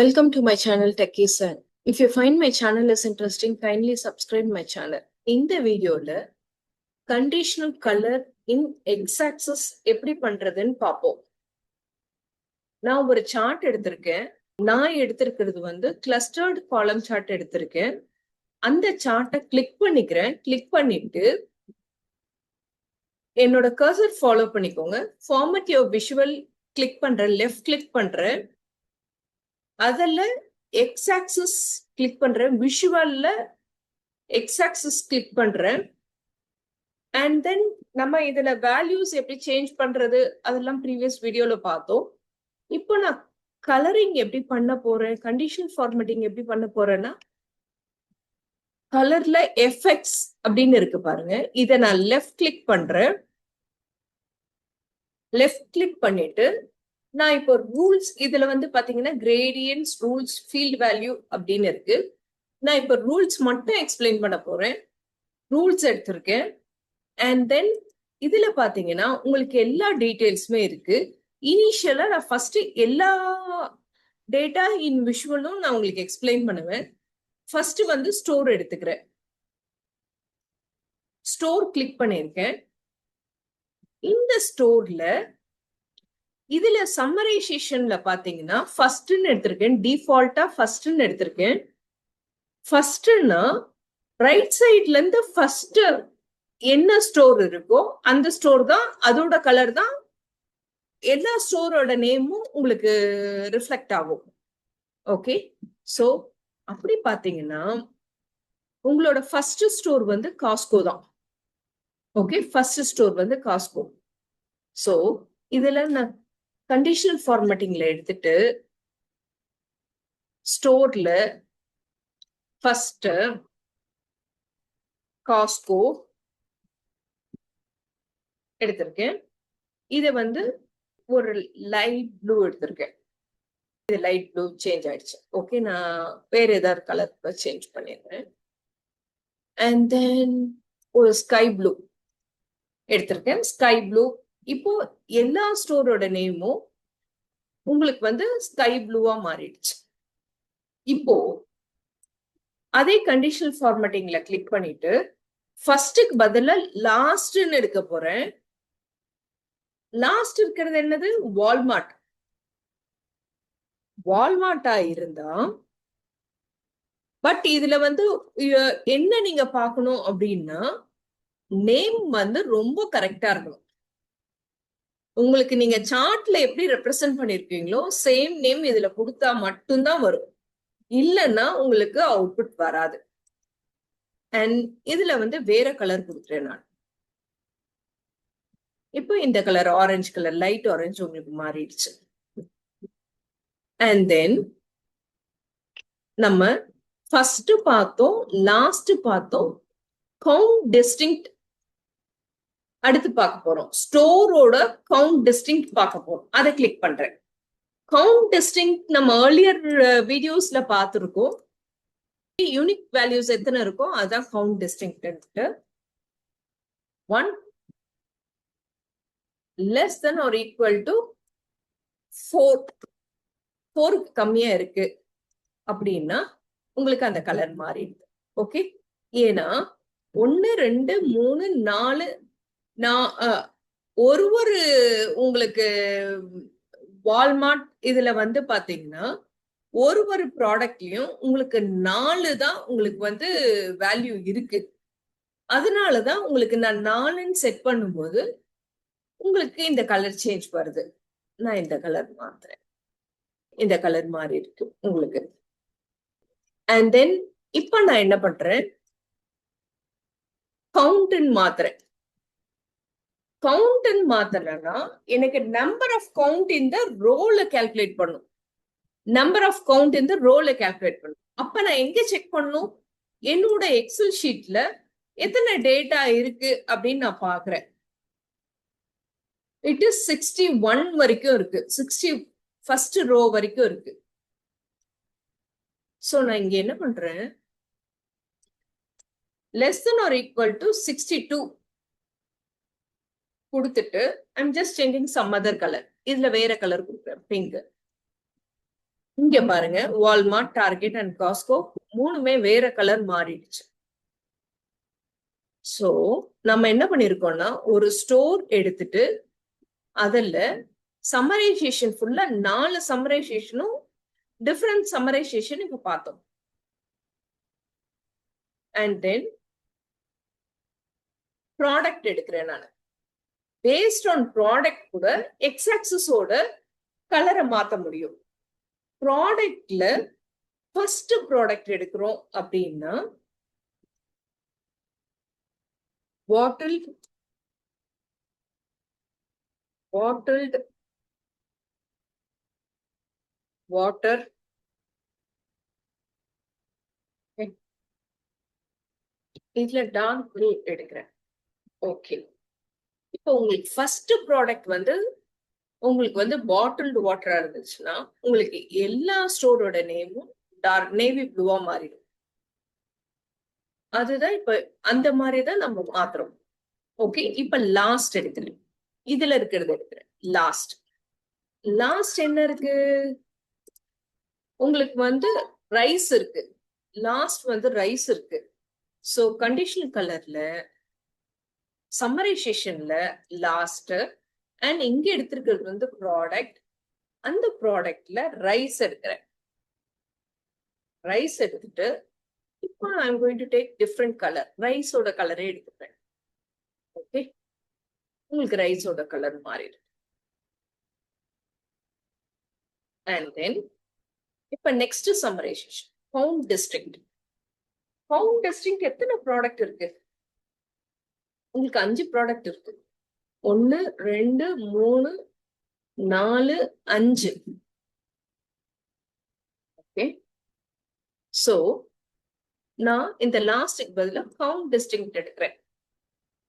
Welcome to my channel Techie San. If you find my channel is interesting, kindly subscribe my channel. இந்த வீடியோல conditional colour இன் X எப்படி பண்றதுன்னு பார்ப்போம் நான் ஒரு சார்ட் எடுத்திருக்கேன். நான் எடுத்திருக்கிறது வந்து கிளஸ்டர்டு காலம் சார்ட் எடுத்திருக்கேன். அந்த சார்ட்டை கிளிக் பண்ணிக்கிறேன். கிளிக் பண்ணிட்டு என்னோட கர்சர் ஃபாலோ பண்ணிக்கோங்க. ஃபார்மட் யோர் விஷுவல் கிளிக் பண்றேன். லெஃப்ட் கிளிக் பண்றேன். அதில் எக்ஸ் ஆக்சிஸ் கிளிக் பண்றேன். விஷுவல்ல எக்ஸ் ஆக்சிஸ் கிளிக் பண்றேன். அண்ட் தென் நம்ம இதுல வேல்யூஸ் எப்படி சேஞ்ச் பண்றது அதெல்லாம் ப்ரீவியஸ் வீடியோல பார்த்தோம். இப்போ நான் கலரிங் எப்படி பண்ண போறேன்? கண்டிஷன் ஃபார்மேட்டிங் எப்படி பண்ண போறேன்னா கலர்ல எஃபெக்ட்ஸ் அப்படின்னு இருக்கு பாருங்க. இதை நான் லெஃப்ட் கிளிக் பண்றேன். லெஃப்ட் கிளிக் பண்ணிட்டு நான் இப்போ ரூல்ஸ் இதுல வந்து பாத்தீங்கன்னா கிரேடியன்ஸ் ரூல்ஸ் ஃபீல்ட் வேல்யூ அப்படின்னு இருக்கு. நான் இப்போ ரூல்ஸ் மட்டும் எக்ஸ்பிளைன் பண்ண போறேன். ரூல்ஸ் எடுத்திருக்கேன். அண்ட் தென் இதுல பாத்தீங்கன்னா உங்களுக்கு எல்லா டீட்டெயில்ஸுமே இருக்கு. இனிஷியலா நான் ஃபர்ஸ்ட் எல்லா டேட்டா இன் விஷுவலும் நான் உங்களுக்கு எக்ஸ்பிளைன் பண்ணுவேன். ஃபர்ஸ்ட் வந்து ஸ்டோர் எடுத்துக்கிறேன். ஸ்டோர் கிளிக் பண்ணியிருக்கேன். இந்த ஸ்டோர்ல இதுல சம்மரைசேஷன்ல பாத்தீங்கன்னா ஃபர்ஸ்ட்னு எடுத்திருக்கேன் டிஃபால்ட்டா ஃபர்ஸ்ட்னு எடுத்திருக்கேன். ஃபர்ஸ்ட்னா ரைட் சைட்ல இருந்து ஃபர்ஸ்ட் என்ன ஸ்டோர் இருக்கோ அந்த ஸ்டோர் தான் அதோட கலர் தான் எல்லா ஸ்டோரோட நேமும் உங்களுக்கு ரிஃப்ளெக்ட் ஆகும். ஓகே ஸோ அப்படி பார்த்தீங்கன்னா உங்களோட ஃபர்ஸ்ட் ஸ்டோர் வந்து காஸ்கோ தான். ஓகே ஃபர்ஸ்ட் ஸ்டோர் வந்து காஸ்கோ ஸோ இதுல நான் கண்டிஷனல் ஃபார்மேட்டிங்ல எடுத்துட்டு ஸ்டோர்ல ஃபர்ஸ்ட் காஸ்கோ எடுத்திருக்கேன். இதை வந்து ஒரு லைட் ப்ளூ எடுத்திருக்கேன். இது லைட் ப்ளூ சேஞ்ச் ஆயிடுச்சு. ஓகே நான் வேற ஏதாவது கலர் சேஞ்ச் பண்ணிடுறேன். அண்ட் தென் ஒரு ஸ்கை ப்ளூ எடுத்திருக்கேன். ஸ்கை ப்ளூ இப்போ எல்லா ஸ்டோரோட நேமும் உங்களுக்கு வந்து ஸ்கை ப்ளூவா மாறிடுச்சு. இப்போ அதே கண்டிஷனல் ஃபார்மேட்டிங்ல கிளிக் பண்ணிட்டு ஃபர்ஸ்டுக்கு பதிலா லாஸ்ட்னு எடுக்க போறேன். லாஸ்ட் இருக்கிறது என்னது? வால்மார்ட் வால்மார்ட்டா இருந்தா பட் இதுல வந்து என்ன நீங்க பார்க்கணும் அப்படின்னா நேம் வந்து ரொம்ப கரெக்டா இருக்கணும். உங்களுக்கு நீங்க சார்ட்ல எப்படி ரெப்ரசென்ட் பண்ணிருக்கீங்களோ சேம் நேம் இதுல கொடுத்தா மட்டும்தான் வரும். இல்லைன்னா உங்களுக்கு அவுட்புட் வராது. அண்ட் இதுல வந்து வேற கலர் கொடுக்குறேன் நான். இப்போ இந்த colour orange colour light orange உங்களுக்கு மாறிடுச்சு. அண்ட் தென் நம்ம ஃபர்ஸ்ட் பார்த்தோம் லாஸ்ட் பார்த்தோம் கவுண்ட் டிஸ்டிங்க்ட் அடுத்து பார்க்க போறோம். ஸ்டோரோட கவுண்ட் டிஸ்டிங் பார்க்க போறோம். அதை கிளிக் பண்றேன். கவுண்ட் டிஸ்டிங் நம்ம ஏர்லியர் வீடியோஸ்ல பார்த்துருக்கோம். யூனிக் வேல்யூஸ் எத்தனை இருக்கோ அதான் count distinct one less than or equal to four ஃபோருக்கு கம்மியா இருக்கு. அப்படின்னா உங்களுக்கு அந்த கலர் மாறிடுது. ஓகே ஏன்னா ஒன்னு ரெண்டு மூணு நாலு நான் ஒரு ஒரு உங்களுக்கு வால்மார்ட் இதுல வந்து பாத்தீங்கன்னா ஒரு ஒரு ப்ராடக்ட்லயும் உங்களுக்கு நாலு தான் உங்களுக்கு வந்து வேல்யூ இருக்கு. அதனாலதான் உங்களுக்கு நான் நாலுன்னு செட் பண்ணும்போது உங்களுக்கு இந்த கலர் சேஞ்ச் வருது. நான் இந்த கலர் மாத்துறேன். இந்த கலர் மாறி இருக்கு உங்களுக்கு. அண்ட் தென் இப்ப நான் என்ன பண்றேன்? கவுண்ட்னு மாத்துறேன். கவுண்ட் மாத்தலன்னா எனக்கு நம்பர் ஆஃப் கவுண்ட் இந்த ரோல கால்குலேட் பண்ணும். நம்பர் ஆஃப் கவுண்ட் இந்த ரோல கால்குலேட் பண்ணும். அப்ப நான் எங்க செக் பண்ணும்? என்னோட எக்ஸல் ஷீட்ல எத்தனை டேட்டா இருக்கு அப்படின்னு நான் பாக்குறேன். இட் இஸ் சிக்ஸ்டி ஒன் வரைக்கும் இருக்கு. சிக்ஸ்டி ஃபர்ஸ்ட் ரோ வரைக்கும் இருக்கு. ஸோ நான் இங்க என்ன பண்றேன்? Less than or equal to sixty two கொடுத்துட்டு I'm just changing some other colour இதுல வேற கலர் கொடுக்குறேன் பிங்க் இங்க பாருங்க வால்மார்ட் டார்கெட் அண்ட் காஸ்கோ மூணுமே வேற கலர் மாறிடுச்சு. சோ நம்ம என்ன பண்ணிருக்கோம்னா ஒரு ஸ்டோர் எடுத்துட்டு அதில் சம்மரைசேஷன் ஃபுல்லா நாலு சம்மரைசேஷனும் டிஃப்ரெண்ட் சம்மரைசேஷன் இப்ப பார்த்தோம். அண்ட் தென் ப்ராடக்ட் எடுக்கிறேன் நான். பேஸ்ட் ஆன் ப்ராடக்ட் கூட எக்ஸாக்சஸோட கலரை மாத்த முடியும். ப்ராடக்ட்ல ஃபர்ஸ்ட் ப்ராடக்ட் எடுக்கிறோம் அப்படின்னா பாட்டில் பாட்டில்ட் வாட்டர் இதுல டார்க் ப்ளூ எடுக்கிறேன். ஓகே இப்போ உங்களுக்கு ஃபர்ஸ்ட் ப்ராடக்ட் வந்து உங்களுக்கு வந்து பாட்டில்டு வாட்டரா இருந்துச்சுன்னா உங்களுக்கு எல்லா ஸ்டோரோட நேமும் டார்க் நேவி ப்ளூவா மாறிடும். அதுதான் இப்ப அந்த மாதிரி தான் நம்ம மாத்துறோம். ஓகே இப்ப லாஸ்ட் எடுக்கிறேன். இதுல இருக்கிறது எடுக்கிறேன். லாஸ்ட் லாஸ்ட் என்ன இருக்கு? உங்களுக்கு வந்து ரைஸ் இருக்கு. லாஸ்ட் வந்து ரைஸ் இருக்கு. சோ கண்டிஷனல் கலர்ல சம்மரைசேஷன்ல லாஸ்ட் அண்ட் இங்க எடுத்திருக்கிறது வந்து ப்ராடக்ட் அந்த ப்ராடக்ட்ல ரைஸ் எடுக்கிறேன். ரைஸ் எடுத்துட்டு இப்போ I'm going to take different colour ரைஸோட கலரே எடுத்துக்கிறேன். ஓகே உங்களுக்கு ரைஸோட கலர் மாறிடும். அண்ட் தென் இப்ப next summarization home district home district எத்தனை ப்ராடக்ட் இருக்கு? உங்களுக்கு அஞ்சு ப்ராடக்ட் இருக்கு. ஒன்னு ரெண்டு மூணு நாலு அஞ்சு. ஓகே சோ நான் இந்த லாஸ்டுக்கு பதில கவுண்ட் டிஸ்டிங் எடுக்கிறேன்.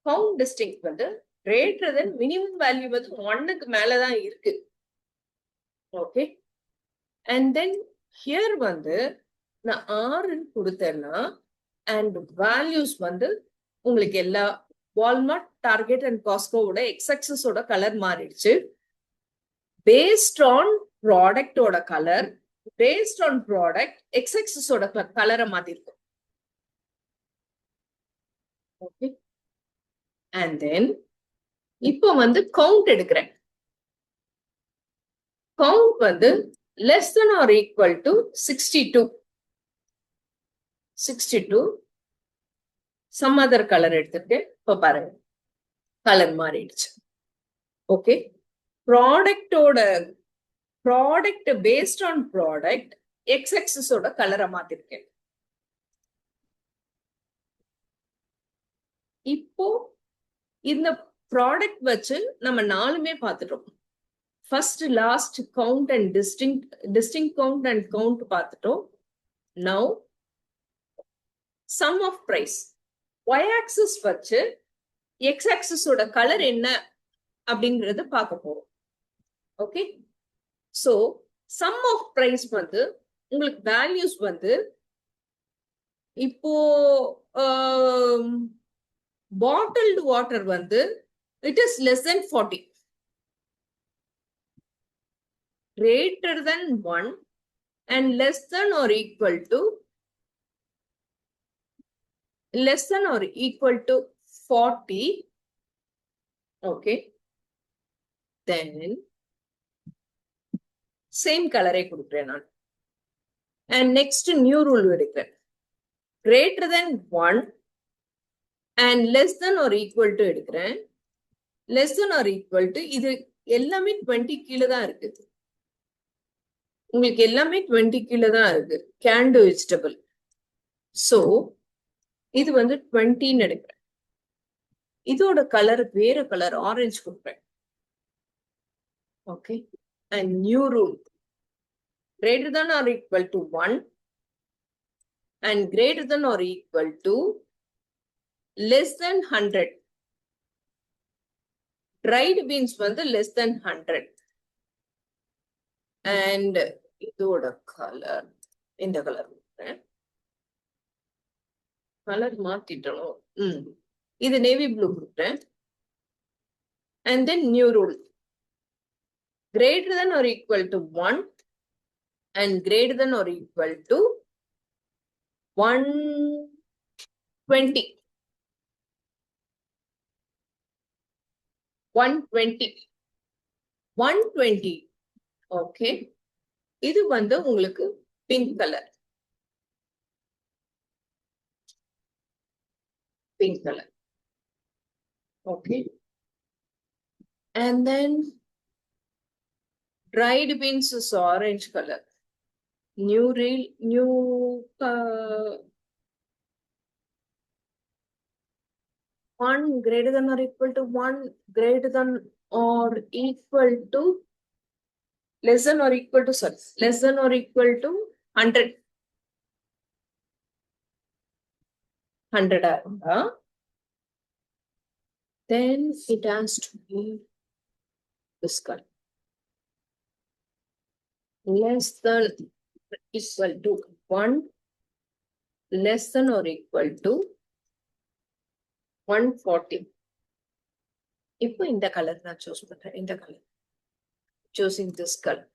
கவுண்ட் டிஸ்டிங் வந்து கிரேட்டர் தென் மினிமம் வேல்யூ வந்து ஒன்னுக்கு மேலதான் இருக்கு. ஓகே அண்ட் தென் ஹியர் வந்து நான் ஆறுன்னு கொடுத்தேன்னா அண்ட் வேல்யூஸ் வந்து உங்களுக்கு எல்லா வால்மார்ட் டார்கெட் அண்ட் காஸ்கோவோட எக்ஸக்சஸோட கலர் மாறிடுச்சு. பேஸ்ட் ஆன் ப்ராடக்டோட கலர் பேஸ்ட் ஆன் ப்ராடக்ட் எக்ஸக்சஸோட கலரை மாத்திருக்கும். ஓகே அண்ட் தென் இப்போ வந்து கவுண்ட் எடுக்கிறேன். கவுண்ட் வந்து less than or equal to sixty two sixty two some other colour எடுத்திருக்கேன் இப்போ பாருங்க. கலர் மாறிடுச்சு. ஓகே ப்ராடக்டோட product based on product X எக்ஸஸோட கலரை மாத்திருக்கேன். இப்போ இந்த ப்ராடக்ட் வச்சு நம்ம நாலுமே பார்த்துட்டோம். First last count and distinct distinct count and count பார்த்துட்டோம். Now sum of price Y axis வச்சு எக்ஸ் ஆக்சிஸோட கலர் என்ன அப்படிங்கறத பார்க்க போறோம். Okay so sum of price வந்து உங்களுக்கு வேல்யூஸ் வந்து இப்போ பாட்டில்டு வாட்டர் வந்து it is less than forty greater than one and less than or equal to less than or equal to 40 okay then same color ஐ கொடுக்கிறேன் நான் and next new rule எடுக்கிறேன் greater than 1 and less than or equal to எடுக்கிறேன் less than or equal to இது எல்லாமே 20 கீழே தான் இருக்கு உங்களுக்கு எல்லாமே 20 கீழே தான் இருக்கு can do vegetable so இது வந்து டுவெண்ட்டின்னு எடுக்கிறேன். இதோட கலர் வேற கலர் ஆரஞ்சு கொடுப்பேன். Okay and new rule greater than or equal to one and greater than or equal to less than hundred dried beans வந்து லெஸ் தென் ஹண்ட்ரட் அண்ட் இதோட colour இந்த colour கொடுக்குறேன் கலர் மாத்திட்டணும் ம். இது navy blue கொடுத்தேன். And then new rule greater than or equal to one and greater than or equal to 120 120 120 okay இது வந்து உங்களுக்கு pink colour pink color. Okay. And then dried beans is orange color. New real, new uh, one greater than or equal to one greater than or equal to less than or equal to sorry less than or equal to hundred 100 ஆ இருந்தா then it has to be this color less than equal to 1 less than or equal to 140 இப்போ இந்த colour நான் choose பண்றேன் இந்த colour choosing this colour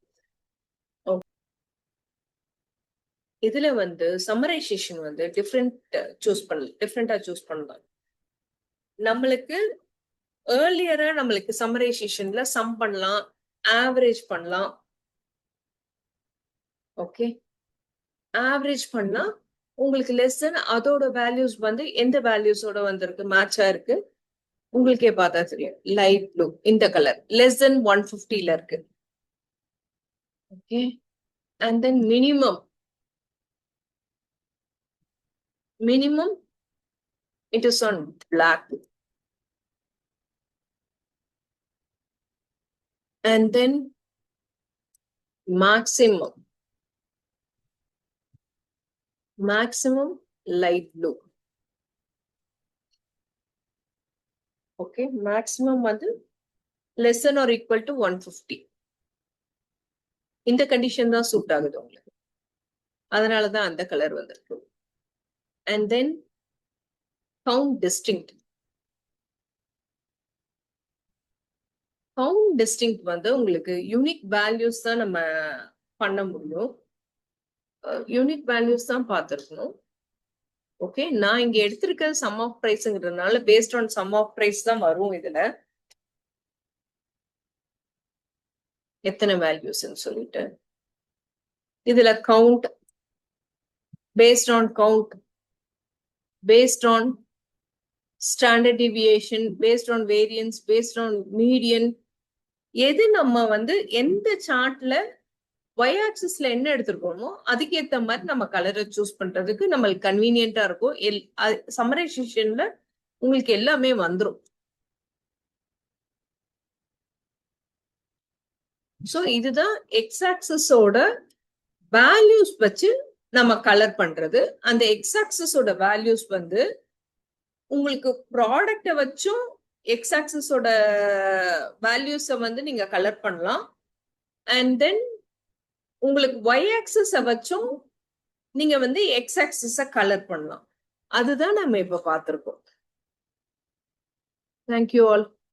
இதுல வந்து summarisation வந்து different choose பண்ணல டிஃப்ரெண்டா சூஸ் பண்ணலாம். நம்மளுக்கு ஏர்லியரா நம்மளுக்கு சம்மரைசேஷன்ல சம் பண்ணலாம் ஆவரேஜ் பண்ணலாம். ஓகே ஆவரேஜ் பண்ணா உங்களுக்கு லெஸ் தென் அதோட வேல்யூஸ் வந்து எந்த வேல்யூஸோட வந்திருக்கு? மேட்சா இருக்கு. உங்களுக்கே பார்த்தா தெரியும். லைட் ப்ளூ இந்த கலர் லெஸ் தென் ஒன் ஃபிஃப்டில இருக்கு. Okay and then minimum minimum it is on black and then maximum maximum light blue okay maximum வந்து less than or equal to 150 இந்த கண்டிஷன் தான் சூட் ஆகுது உங்களுக்கு அதனாலதான் அந்த கலர் வந்திருக்கு and then count distinct. Found distinct வந்து உங்களுக்கு யூனிக் வேல்யூஸ் தான் நம்ம பண்ண முடியும். Uh, யூனிக் வேல்யூஸ் தான் பார்த்துருக்கணும். ஓகே நான் இங்க எடுத்திருக்க sum of பிரைஸ்ங்கிறதுனால based on sum of price தான் வரும் இதுல. எத்தனை வேல்யூஸ்ன்னு சொல்லிட்டு. இதுல count based on count based on standard deviation based on variance based on median எது நம்ம வந்து எந்த சார்ட்ல ஒய் என்ன எடுத்திருக்கோமோ அதுக்கேற்ற மாதிரி நம்ம கலரை சூஸ் பண்றதுக்கு நம்மளுக்கு கன்வீனியன்டா இருக்கும். எல் சம்மரைசேஷன்ல உங்களுக்கு எல்லாமே வந்துரும். ஸோ இதுதான் எக்ஸ் ஆக்சஸோட வேல்யூஸ் வச்சு நம்ம கலர் பண்றது. அந்த எக்ஸ் ஆக்சஸோட வேல்யூஸ் வந்து உங்களுக்கு ப்ராடக்டை வச்சும் எக்ஸ் ஆக்சஸோட வேல்யூஸை வந்து நீங்க கலர் பண்ணலாம். அண்ட் தென் உங்களுக்கு ஒய் ஆக்சஸை வச்சும் நீங்க வந்து எக்ஸ் கலர் பண்ணலாம். அதுதான் நம்ம இப்ப பார்த்துருக்கோம். Thank you all